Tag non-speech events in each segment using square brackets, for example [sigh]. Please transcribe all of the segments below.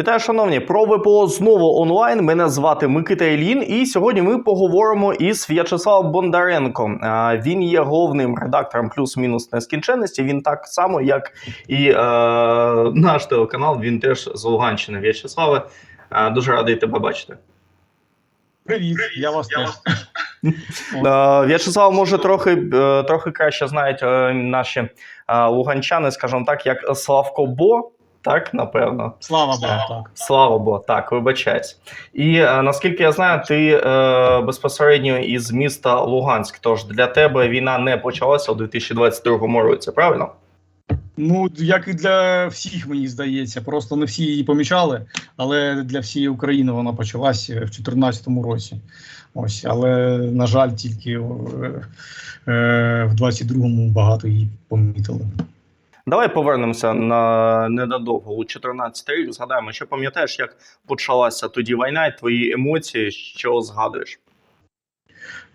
Вітаю, шановні! Про ВПО знову онлайн. Мене звати Микита Ілін, і сьогодні ми поговоримо із В'ячеславом Бондаренко. Він є головним редактором плюс-мінус нескінченності. Він так само, як і е, наш телеканал. Він теж з Луганщини. В'ячеславе, е, дуже радий тебе бачити. Привіт, я вас теж. [laughs] Е, В'ячеслав, може, трохи, е, трохи краще знають наші луганчани, скажімо так, як Славко Бо. Так, напевно. Слава Богу, так. Слава Богу, так, вибачаюсь. І е, наскільки я знаю, ти е, безпосередньо із міста Луганськ. Тож для тебе війна не почалася у 2022 році, правильно? Ну, як і для всіх, мені здається, просто не всі її помічали, але для всієї України вона почалась в 2014 році. Ось, але, на жаль, тільки е, е, в 22-му багато її помітили. Давай повернемося на недовго у 14 рік. Згадаємо, що пам'ятаєш, як почалася тоді війна, і твої емоції, що згадуєш?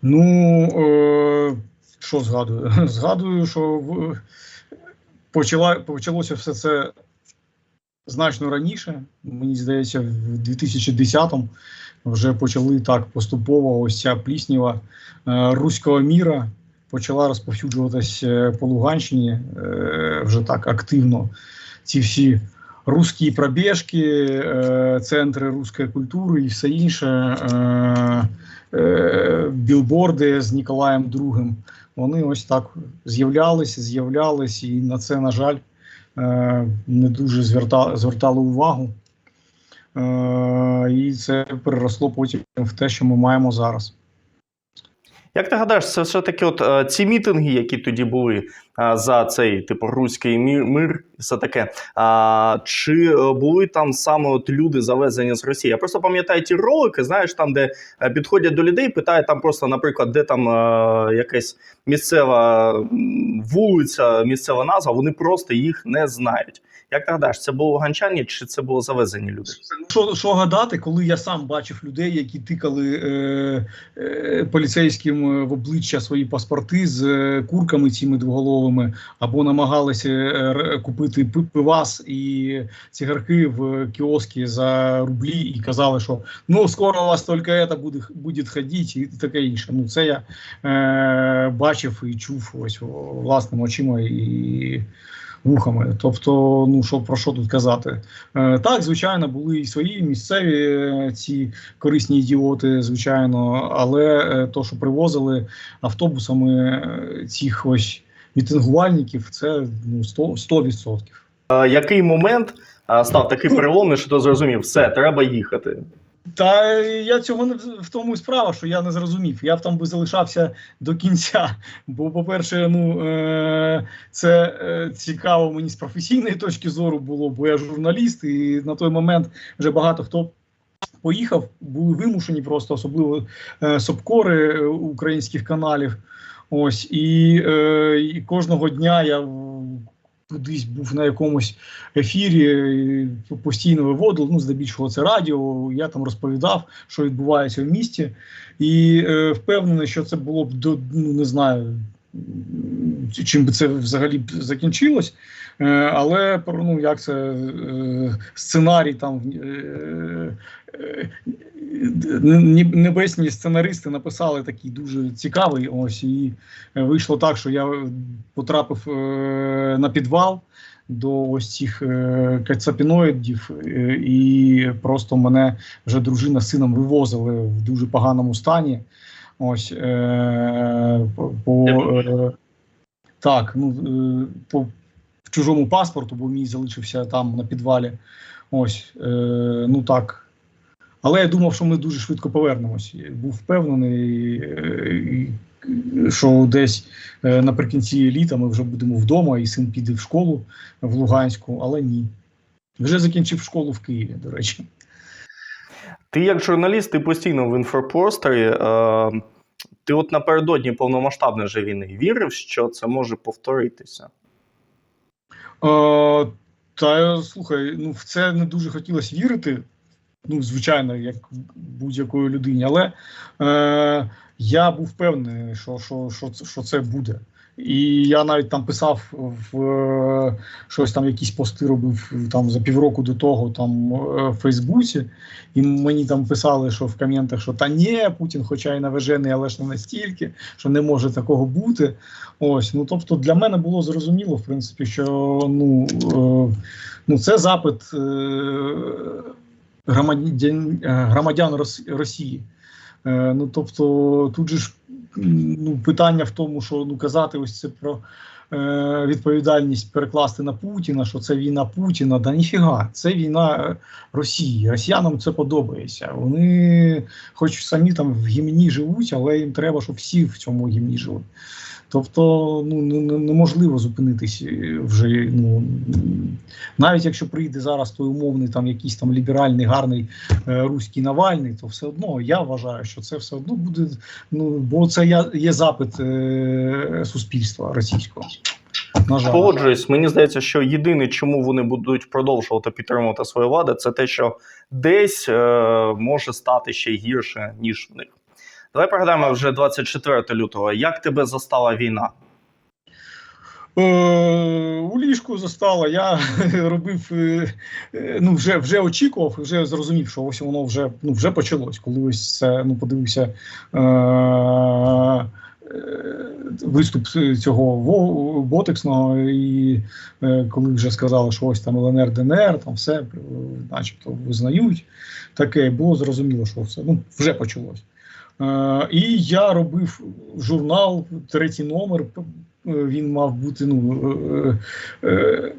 Ну, е, що згадую? [laughs] Згадую, що в, почала, почалося все це значно раніше. Мені здається, в 2010-му вже почали так поступово ось ця плісніва е, руського міра почала розповсюджуватись е, по Луганщині е, вже так активно. Ці всі русські пробіжки, е, центри руської культури і все інше. Білборди з Ніколаєм II, вони ось так з'являлися, з'являлись, і на це, на жаль, не дуже зверта, звертали увагу. І це переросло потім в те, що ми маємо зараз. Як ти гадаєш, це все таки от е, ці мітинги, які тоді були е, за цей типу руський мир, все таке. А, чи е, були там саме от люди завезені з Росії? Я просто пам'ятаю ті ролики, знаєш, там, де підходять до людей, питають там просто, наприклад, де там якась місцева вулиця, місцева назва, вони просто їх не знають. Як ти гадаєш, це було ганчані чи це було завезені люди? Що, що гадати, коли я сам бачив людей, які тикали е, е, поліцейським е, в обличчя свої паспорти з е, курками цими двоголовими, або намагалися е, купити пивас і цигарки в кіоскі за рублі, і казали, що ну скоро у вас тільки це буде, буде ходити, і таке інше. Ну це я е, бачив і чув ось власними очима і вухами. Тобто, ну що про що тут казати? Е, так, звичайно, були і свої місцеві е, ці корисні ідіоти, звичайно, але е, то, що привозили автобусами е, цих ось мітингувальників, це ну 100%. 100%. Е, який момент став такий переломний, що ти зрозумів, все, треба їхати? Та я цього не в тому і справа, що я не зрозумів. Я б там би залишався до кінця. Бо, по-перше, ну е, це е, цікаво мені з професійної точки зору було, бо я журналіст, і на той момент вже багато хто. Поїхав, були вимушені просто, особливо е, сопкори е, українських каналів. Ось і, е, і кожного дня я кудись був на якомусь ефірі, постійно виводив. Ну, здебільшого це радіо. Я там розповідав, що відбувається в місті, і е, впевнений, що це було б до ну не знаю. Чим би це взагалі б закінчилось, Е, але ну як це е, сценарій там е, небесні сценаристи написали такий дуже цікавий. Ось і вийшло так, що я потрапив на підвал до ось цих кацапіноїдів, і просто мене вже дружина з сином вивозили в дуже поганому стані. Ось по, так, ну е, по чужому паспорту, бо мій залишився там на підвалі. Ось, е, ну так. Але я думав, що ми дуже швидко повернемось. Був впевнений, е, що десь наприкінці літа ми вже будемо вдома, і син піде в школу в Луганську, але ні. Вже закінчив школу в Києві, до речі. Ти як журналіст, ти постійно в інфопросторі. Ти от напередодні повномасштабної же війни вірив, що це може повторитися? Е, та слухай, ну в це не дуже хотілося вірити. Ну, звичайно, як будь-якої людині, але е, я був впевнений, що, що, що, що це буде. І я навіть там писав в щось там, якісь пости робив там за півроку до того там е, в Фейсбуці, і мені там писали, що в коментах, що та ні, Путін, хоча й навежений, але ж не настільки, що не може такого бути. Ось, ну тобто для мене було зрозуміло, в принципі, що ну, е, ну це запит е, громадян, е, громадян Рос- Росії. Е, ну тобто, тут же ж ну, питання в тому, що ну казати ось це про е, відповідальність перекласти на Путіна, що це війна Путіна. Да ніфіга, це війна е, Росії. Росіянам це подобається. Вони, хоч самі там в гімні живуть, але їм треба, щоб всі в цьому гімні жили. Тобто, ну не- не- неможливо зупинитись е, вже. Ну навіть якщо прийде зараз той умовний там якийсь там ліберальний гарний е, руський Навальний, то все одно я вважаю, що це все одно буде. Ну бо це я- є запит е, суспільства російського. Погоджуюсь, мені здається, що єдине, чому вони будуть продовжувати підтримувати свою владу, це те, що десь е, може стати ще гірше, ніж в них. Давай пригадаємо вже 24 лютого. Як тебе застала війна? Е, у ліжку застала. Я [laughs] робив, е, е, ну вже вже очікував, вже зрозумів, що ось воно вже ну вже почалось. Коли ось це ну подивився. Е, Виступ цього ботексного, і коли вже сказали, що ось там ЛНР, ДНР, там все начебто визнають. Таке було зрозуміло, що все ну вже почалось. Е, і я робив журнал, третій номер. е, Він мав бути ну, е,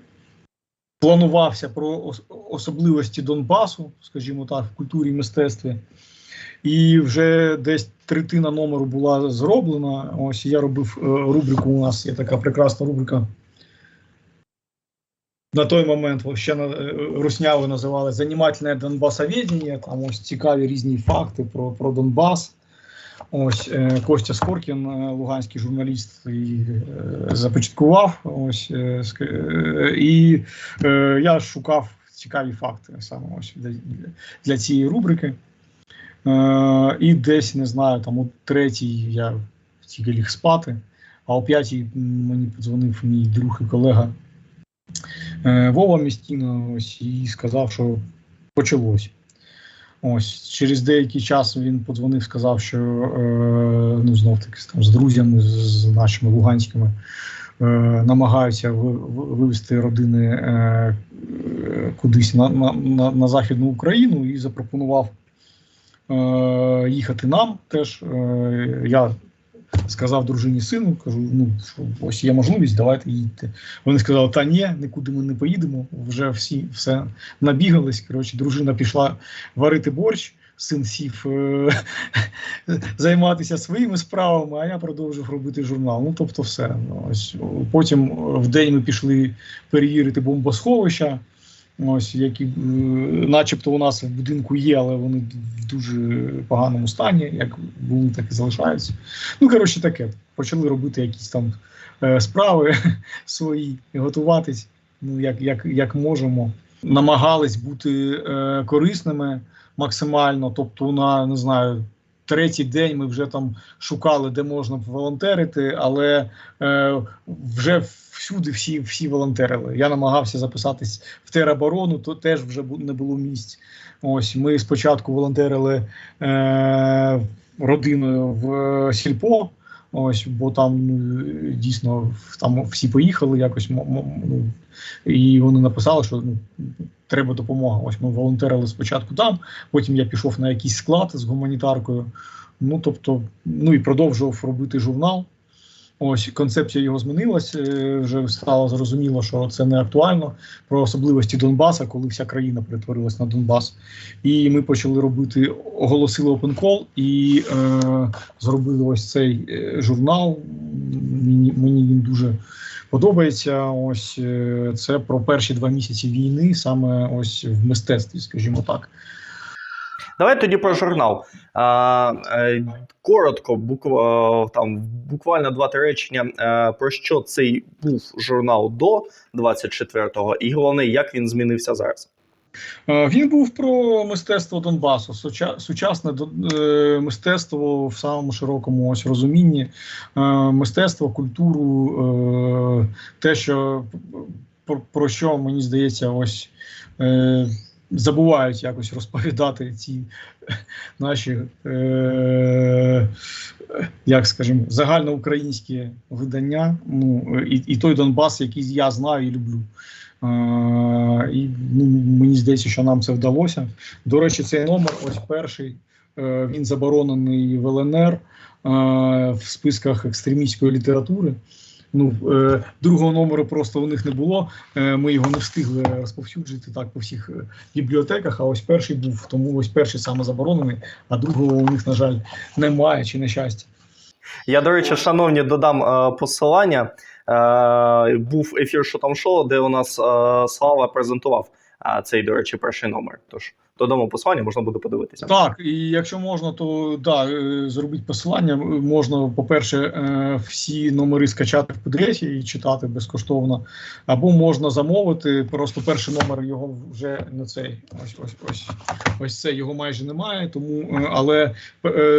планувався про особливості Донбасу, скажімо так, в культурі і мистецтві. І вже десь третина номеру була зроблена. Ось я робив рубрику. У нас є така прекрасна рубрика. На той момент ще на Русняву називали Занімательне Донбасоведення. Там ось цікаві різні факти про, про Донбас. Ось е, Костя Скоркін, е, луганський журналіст, і, е, започаткував. Ось і я шукав цікаві факти саме ось для, для, цієї рубрики. І десь не знаю, там о третій я тільки ліг спати, а о п'ятій мені подзвонив мій друг і колега Вова Містіна ось, і сказав, що почалось. Ось через деякий час він подзвонив, сказав, що е, ну знов таки там з друзями, з, нашими луганськими е, намагаються ви, ви- родини е, кудись на, на, на, на Західну Україну і запропонував е, їхати нам теж. Е, я сказав дружині сину, кажу: ну що ось є можливість, давайте їдьте. Вони сказали, та ні, нікуди ми не поїдемо. Вже всі все набігались. Коротше, дружина пішла варити борщ, син сів е- [laughs] займатися своїми справами, а я продовжив робити журнал. Ну тобто, все. Ну, Ось потім в день ми пішли перевірити бомбосховища. Ось які, е, начебто, у нас в будинку є, але вони в дуже поганому стані, як були, так і залишаються. Ну, коротше, таке. Почали робити якісь там е, справи [laughs] свої, готуватись, ну, як, як, як можемо. Намагались бути е, корисними максимально. Тобто, на не знаю, третій день ми вже там шукали, де можна волонтерити, але е, вже всюди всі, всі волонтерили. Я намагався записатись в тероборону, то теж вже не було місць. Ось ми спочатку волонтерили е, родиною в е, сільпо. Ось, бо там ну, дійсно там всі поїхали якось. Ну, і вони написали, що ну, треба допомога. Ось ми волонтерили спочатку там, потім я пішов на якийсь склад з гуманітаркою. Ну тобто, ну і продовжував робити журнал. Ось концепція його змінилась. е, Вже стало зрозуміло, що це не актуально про особливості Донбаса, коли вся країна перетворилась на Донбас. І ми почали робити, оголосили Open Call і е, зробили ось цей е, журнал. Мені, мені він дуже подобається. Ось е, це про перші два місяці війни, саме ось в мистецтві, скажімо так. Давай тоді про журнал. Е, коротко, букв, е, там буквально два-три речення. Е, про що цей був журнал до 24-го, і головне, як він змінився зараз. Він був про мистецтво Донбасу, сучасне мистецтво в самому широкому ось розумінні, мистецтво, культуру, те, що про, що мені здається, ось забувають якось розповідати ці наші, е, як скажімо, загальноукраїнські видання. Ну і, і той Донбас, який я знаю і люблю. Е, і ну, мені здається, що нам це вдалося. До речі, цей номер, ось перший, е, він заборонений в ЛНР е, в списках екстремістської літератури. Ну, е, другого номеру просто у них не було. Е, ми його не встигли розповсюджити так по всіх е, бібліотеках. А ось перший був, тому ось перший саме заборонений, а другого у них, на жаль, немає чи на щастя. Я, до речі, шановні, додам е, посилання. Е, був ефір що там шоу, де у нас е, Слава презентував е, цей, до речі, перший номер. Тож додамо посилання, можна буде подивитися. Так, і якщо можна, то да, е, зробіть посилання. Можна, по-перше, е, всі номери скачати в PDF і читати безкоштовно, або можна замовити. Просто перший номер його вже не цей. Ось ось ось ось це його майже немає. Тому е, але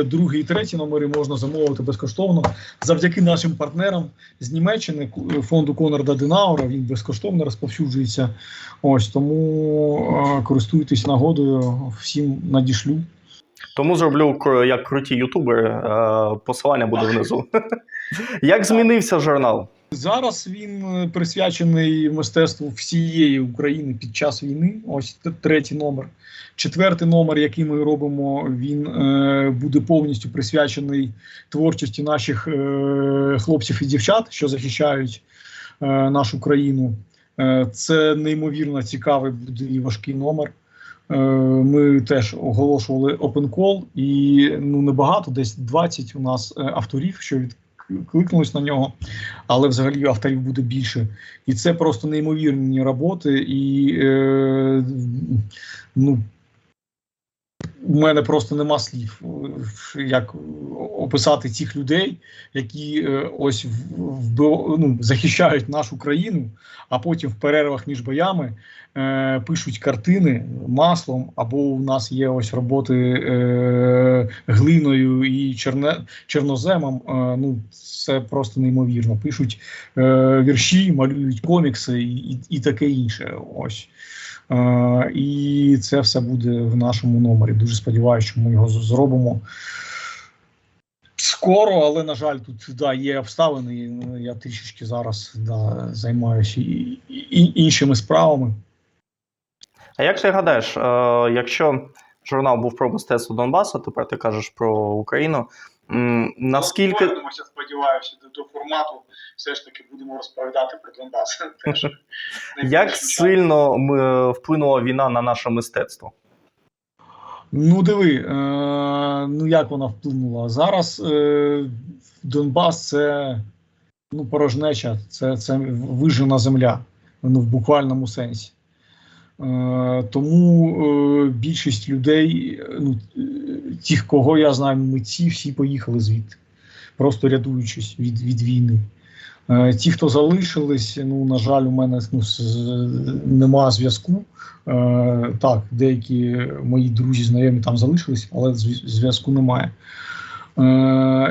другий і третій номери можна замовити безкоштовно завдяки нашим партнерам з Німеччини фонду Конрада Денаура. Він безкоштовно розповсюджується. Ось тому користуйтесь нагодою, всім надішлю. Тому зроблю як круті ютубери. е, Посилання буде внизу. [laughs] Як змінився журнал? Зараз він е, присвячений мистецтву всієї України під час війни. Ось третій номер. Четвертий номер, який ми робимо, він е, буде повністю присвячений творчості наших е, хлопців і дівчат, що захищають е, нашу країну. Е, це неймовірно цікавий буде і важкий номер. Е, Ми теж оголошували open call, і ну небагато, десь 20 у нас е, авторів, що відкликнулись на нього, але взагалі авторів буде більше. І це просто неймовірні роботи. І е, ну, у мене просто нема слів, е, як описати цих людей, які е, ось ну, захищають нашу країну, а потім в перервах між боями е, пишуть картини маслом, або у нас є ось роботи е, глиною і черне, чорноземом. Е, ну, це просто неймовірно. Пишуть е, вірші, малюють комікси і, і, і таке інше. Ось. Е, і це все буде в нашому номері. Дуже сподіваюся, що ми його зробимо. Скоро, але на жаль, тут да, є обставини. ну, Я трішечки зараз да, займаюся і, і, іншими справами. А як ти гадаєш, е, якщо журнал був про мистецтво Донбасу, тепер ти кажеш про Україну. Наскільки Повернемося, сподіваюся, до того формату, все ж таки будемо розповідати про Донбас. [laughs] Як сильно вплинула війна на наше мистецтво? Ну, диви, е, ну як вона вплинула? Зараз е, Донбас це ну, порожнеча, це, це вижена земля, ну, в буквальному сенсі. Е, тому е, більшість людей, е, ну, тих, кого я знаю, митці, всі поїхали звідти, просто рятуючись від, від війни. Ті, хто залишились, ну, на жаль, у мене ну, нема зв'язку. Так, деякі мої друзі, знайомі там залишились, але зв'язку немає.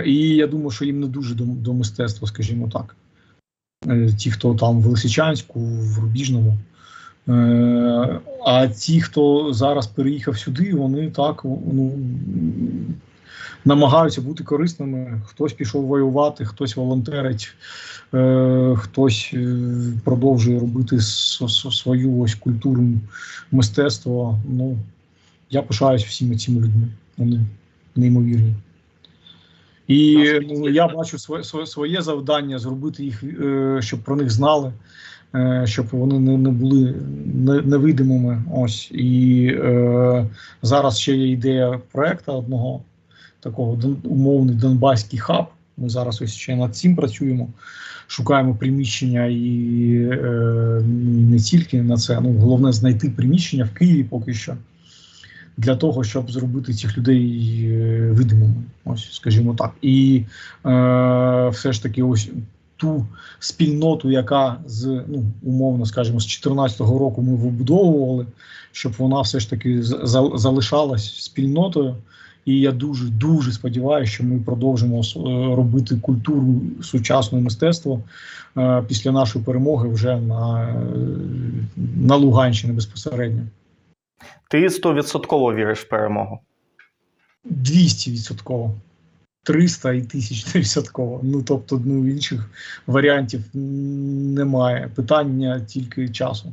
І я думаю, що їм не дуже до, до мистецтва, скажімо так. Ті, хто там в Лисичанську, в Рубіжному. Е, а ті, хто зараз переїхав сюди, вони так ну, намагаються бути корисними. Хтось пішов воювати, хтось волонтерить, е, хтось е, продовжує робити свою ось культуру мистецтво. Ну, я пишаюсь всіми цими людьми. Вони неймовірні. І ну, я бачу своє, своє, завдання зробити їх, щоб про них знали, щоб вони не, не були невидимими. Ось і е, зараз ще є ідея проекту одного такого умовний донбаський хаб. Ми зараз ось ще над цим працюємо, шукаємо приміщення і е, не тільки на це. Ну головне знайти приміщення в Києві поки що для того, щоб зробити цих людей е, видимими. Ось, скажімо так. І е, все ж таки, ось ту спільноту, яка з ну умовно скажімо, з 14-го року ми вибудовували, щоб вона все ж таки за- за- залишалась спільнотою. І я дуже дуже сподіваюся, що ми продовжимо е, робити культуру сучасного мистецтва е, після нашої перемоги вже на, на Луганщині безпосередньо. Ти стовідсотково віриш в перемогу. 200 відсотково. 300 і 1000 відсотково. Ну тобто, ну інших варіантів немає. Питання тільки часу.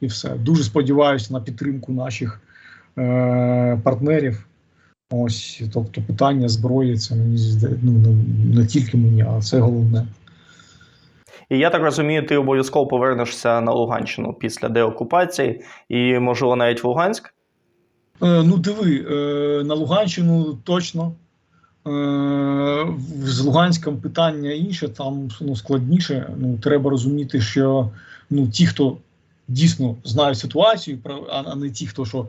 І все. Дуже сподіваюся на підтримку наших е- партнерів. Ось, тобто, питання зброї це мені ну, не, не тільки мені, а це головне. І я так розумію, ти обов'язково повернешся на Луганщину після деокупації і, можливо, навіть в Луганськ. Е, ну, диви, е, на Луганщину точно. Е, з Луганськом питання інше, там ну, складніше. Ну, треба розуміти, що ну, ті, хто дійсно знають ситуацію, а не ті, хто що.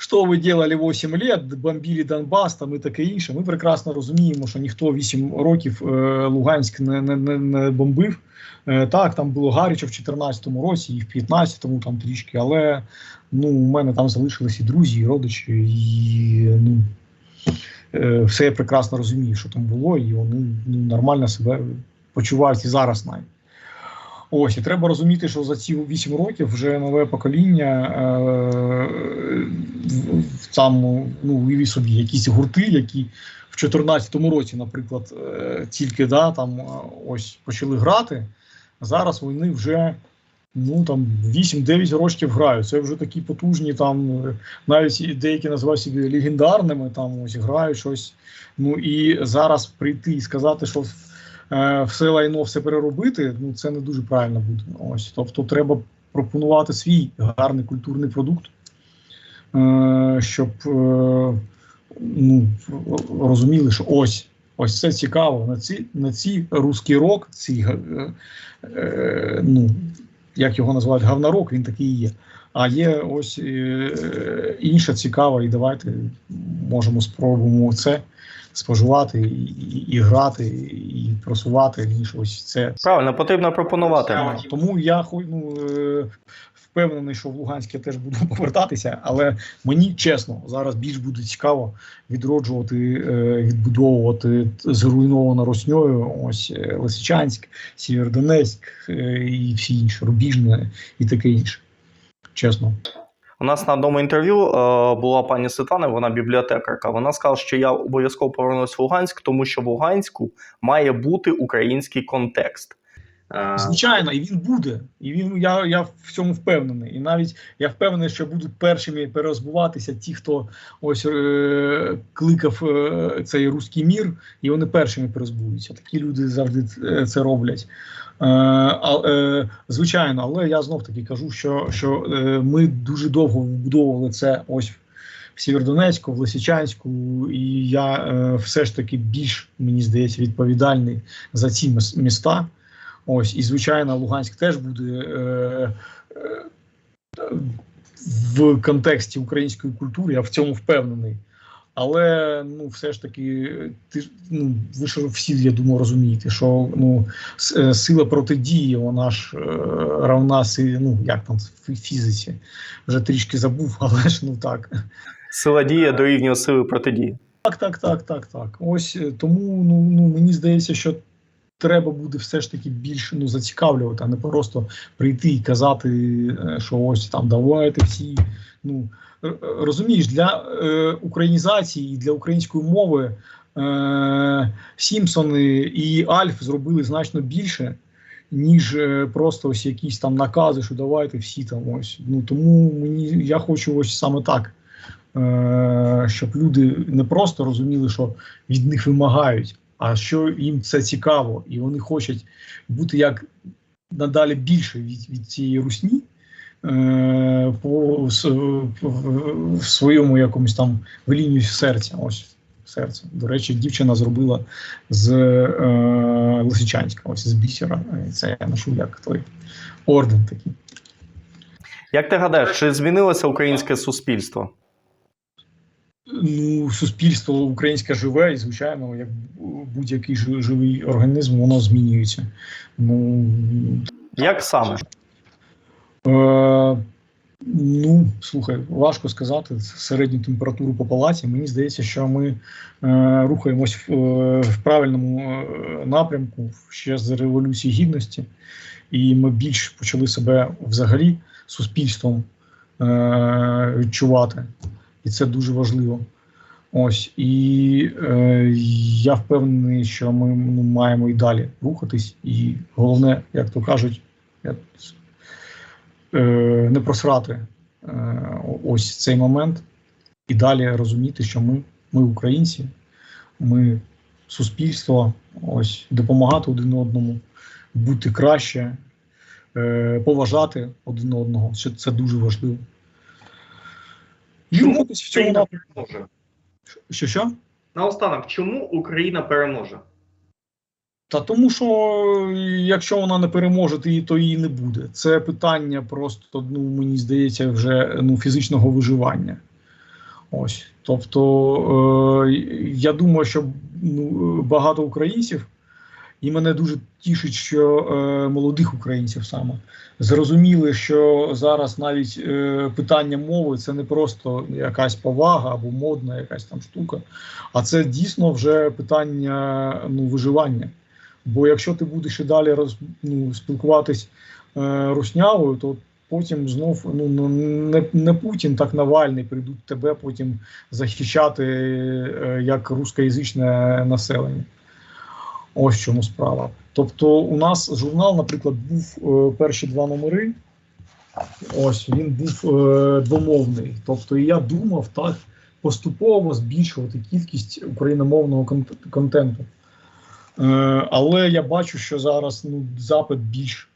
Що ви делали 8 лет, бомбили Донбас там і таке інше. Ми прекрасно розуміємо, що ніхто 8 років е, Луганськ не, не, не, не бомбив. Е, так, там було гаряче в 2014 році, і в 2015 там трішки, але ну, у мене там залишилися і друзі, і родичі, і ну, все я прекрасно розумію, що там було, і вони ну, нормально себе почувають і зараз навіть. Ось, і треба розуміти, що за ці 8 років вже нове покоління е, там ну, уяві собі якісь гурти, які в 2014 році, наприклад, е, тільки да, там, е, ось почали грати. Зараз вони вже ну там 8-9 років грають. Це вже такі потужні, там навіть деякі називають себе легендарними, там ось грають щось. Ну і зараз прийти і сказати, що е, все лайно, все переробити, ну це не дуже правильно буде. Ось, тобто, треба пропонувати свій гарний культурний продукт, е, щоб е, ну, розуміли, що ось. Ось це цікаво. На ці, на ці русський рок, ці, е, е, ну, як його називають, гавнарок, він такий і є. А є ось е, інша цікава, і давайте можемо спробуємо це споживати і, і, і грати, і просувати, ніж ось це. Правильно, потрібно пропонувати. Тому я ну, е, впевнений, що в Луганськ теж буду [laughs] повертатися, але мені чесно зараз більш буде цікаво відроджувати, е, відбудовувати зруйновано росньою. Ось е, Лисичанськ, Сєвєродонецьк е, і всі інші Рубіжне і таке інше. Чесно. У нас на одному інтерв'ю була пані Світлана, вона бібліотекарка. Вона сказала, що я обов'язково повернусь в Луганськ, тому що в Луганську має бути український контекст. Звичайно, і він буде. І він я, я в цьому впевнений. І навіть я впевнений, що будуть першими перерозбуватися ті, хто ось е, кликав е, цей руський мір, і вони першими перерозбуються. Такі люди завжди е, це роблять. Е, е, звичайно, але я знов таки кажу, що, що е, ми дуже довго вбудовували це ось. В Сєвєродонецьку, в Лисичанську, і я е, все ж таки більш мені здається відповідальний за ці міс- міста. Ось, і звичайно, Луганськ теж буде е, е, в контексті української культури, я в цьому впевнений. Але ну, все ж таки, ти ну, ви ж всі, я думаю, розумієте, що ну, е, сила протидії, вона ж е, равна си, ну, як там в фізиці. Вже трішки забув, [laughs] але ж ну так. Сила дія дорівнює сили протидії. Так, так, так, так, так. Ось е, тому ну, ну мені здається, що треба буде все ж таки більше ну, зацікавлювати, а не просто прийти і казати, е, що ось там давайте всі. Ну розумієш, для е, українізації і для української мови е, Сімпсони і Альф зробили значно більше. Ніж е, просто ось якісь там накази, що давайте всі там ось. Ну тому мені я хочу ось саме так е, щоб люди не просто розуміли, що від них вимагають, а що їм це цікаво, і вони хочуть бути як надалі більше від, від цієї русні. е, По в- своєму якомусь там велінню серця. Ось серце. До речі, дівчина зробила з е, Лисичанська, ось з бісера. Це я ношу як той орден такий. Як ти гадаєш, чи змінилося українське суспільство? Ну, суспільство українське живе, і звичайно, як будь-який жи- живий організм, воно змінюється. Ну, Як саме? Е, ну, слухай, важко сказати середню температуру по палаті. Мені здається, що ми е, рухаємось в, е, в правильному е, напрямку ще з Революції Гідності, і ми більш почали себе взагалі суспільством е, відчувати. І це дуже важливо. Ось і е, я впевнений, що ми ну, маємо і далі рухатись. І головне, як то кажуть, е, не просрати е, ось цей момент і далі розуміти, що ми, ми українці, ми суспільство, ось допомагати один одному, бути краще, е, поважати один одного. Що це дуже важливо. Рухатись в цьому напрямку. переможе? Що що? Наостанок, чому Україна переможе? Та тому, що якщо вона не переможе, то її, то її не буде. Це питання просто, ну мені здається, вже ну, фізичного виживання. Ось. Тобто, е, я думаю, що ну, багато українців, і мене дуже тішить, що е, молодих українців саме зрозуміли, що зараз навіть е, питання мови це не просто якась повага або модна якась там штука, а це дійсно вже питання ну, виживання. Бо якщо ти будеш і далі роз, ну, спілкуватись е, руснявою, то потім знов ну, ну, не, не Путін, так Навальний прийдуть тебе потім захищати е, як рускоязичне населення. Ось в чому справа. Тобто, у нас журнал, наприклад, був е, перші два номери. Ось він був е, двомовний. Тобто, я думав так поступово збільшувати кількість україномовного конт- контенту. Е, але я бачу, що зараз ну, запит більш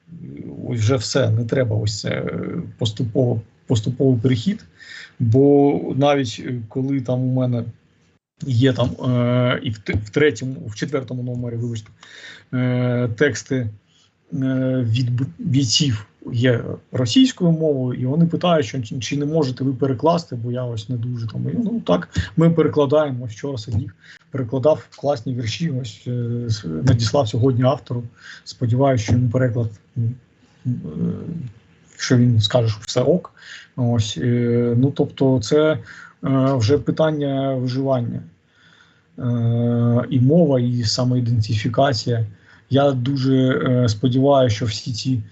ось вже все, не треба ось це е, поступово, поступовий перехід. Бо навіть е, коли там у мене є там е, і в, в третьому, в четвертому номері, вибачте, е, тексти е, від бійців є російською мовою, і вони питають, що, чи, чи не можете ви перекласти, бо я ось не дуже там. І, ну так, ми перекладаємо. Вчора сидів, перекладав класні вірші. Ось е, надіслав сьогодні автору. Сподіваюся, що йому переклад. е, Що він скаже, що все ок. Ось е, ну тобто, це е, вже питання виживання. Е, і мова, і самоідентифікація. Я дуже сподіваюся, що всі ці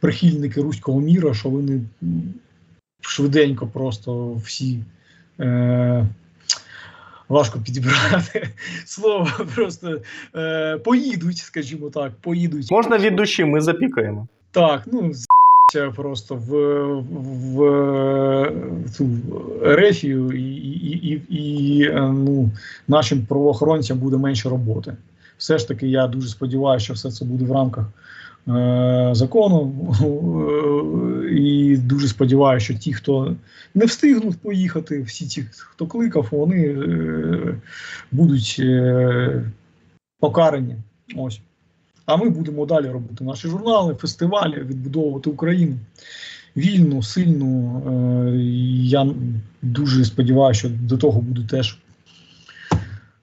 прихильники руського міра, що вони швиденько просто всі. Важко підібрати [laughs] слово, просто е, поїдуть, скажімо так, поїдуть. Можна від душі, ми запікаємо. Так, ну просто в, в, в цю Ерефію і, і, і, і е, ну, нашим правоохоронцям буде менше роботи. Все ж таки, я дуже сподіваюся, що все це буде в рамках е, закону. Е, і дуже сподіваюся, що ті, хто не встигнуть поїхати, всі ті, хто кликав, вони е, будуть е, покарані. Ось. А ми будемо далі робити наші журнали, фестивалі, відбудовувати Україну вільну, сильну. Е, Я дуже сподіваюся, що до того буду теж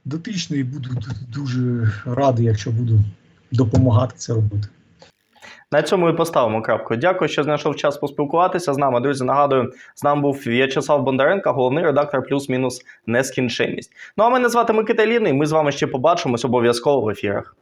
дотичний і буду дуже радий, якщо буду допомагати це робити. На цьому і поставимо крапку. Дякую, що знайшов час поспілкуватися з нами. Друзі, нагадую, з нами був В'ячеслав Бондаренко, головний редактор плюс-мінус нескінченність. Ну а мене звати Микита Ліний. Ми з вами ще побачимось обов'язково в ефірах.